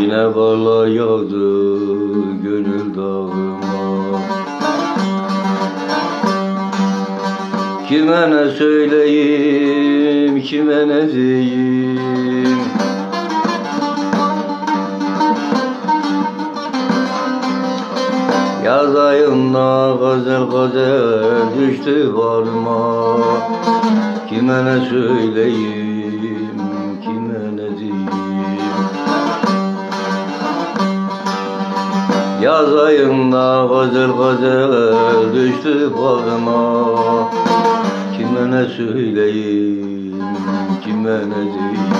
Yine karlar yağdı gönül dağıma. Kime ne söyleyeyim, kime ne diyeyim? Ayında gazel gazel düştü varma Kime ne söyleyeyim, kime ne diyeyim. Yaz ayında gazel gazel düştü bağrıma Kime ne söyleyeyim, kime ne diyeyim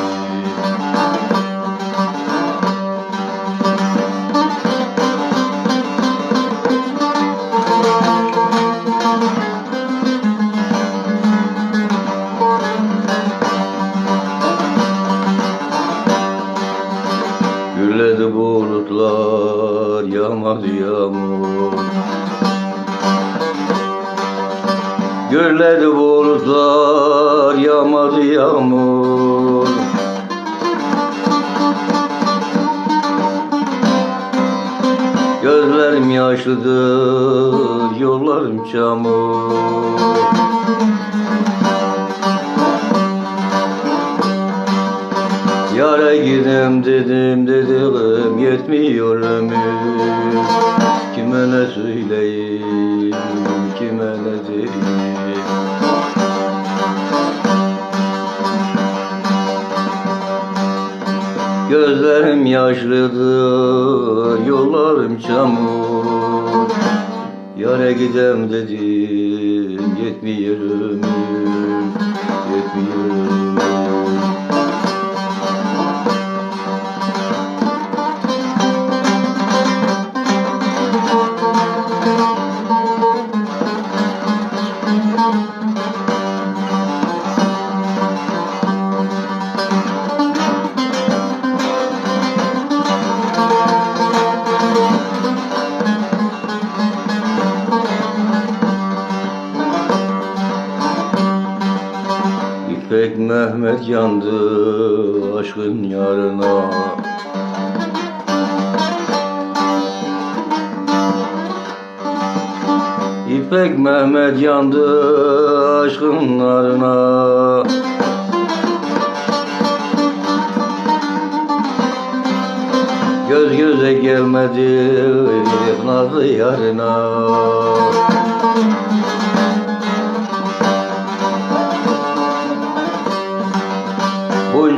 yağmadı yağmur Gürledi bulutlar, yağmadı yağmur. Gözlerim yaşlıdır, yollarım çamur Yara gidem dedim dedim yetmiyor ömür. Kime ne söyleyeyim kime ne diyeyim? Gözlerim yaşlıdır yollarım çamur. Yara gidem dedim yetmiyor ömür Yetmiyor İpek Mehmet yandı aşkın yarına. İpek Mehmet yandı aşkın narına Göz göze gelmedi nazlı yarına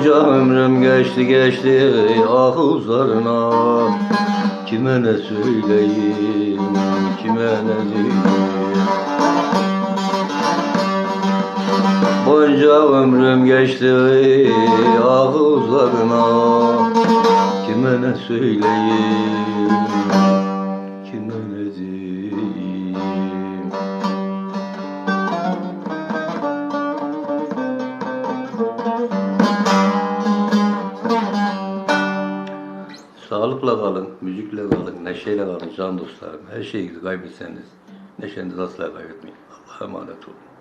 Bunca ömrüm geçti geçti ah uzarına Kime ne söyleyeyim, kime ne diyeyim? Bunca ömrüm geçti ah uzarına Kime ne söyleyeyim, kime ne diyeyim Sağlıkla kalın, müzikle kalın, neşeyle kalın can dostlarım. Her şeyi kaybetseniz neşenizi asla kaybetmeyin. Allah'a emanet olun.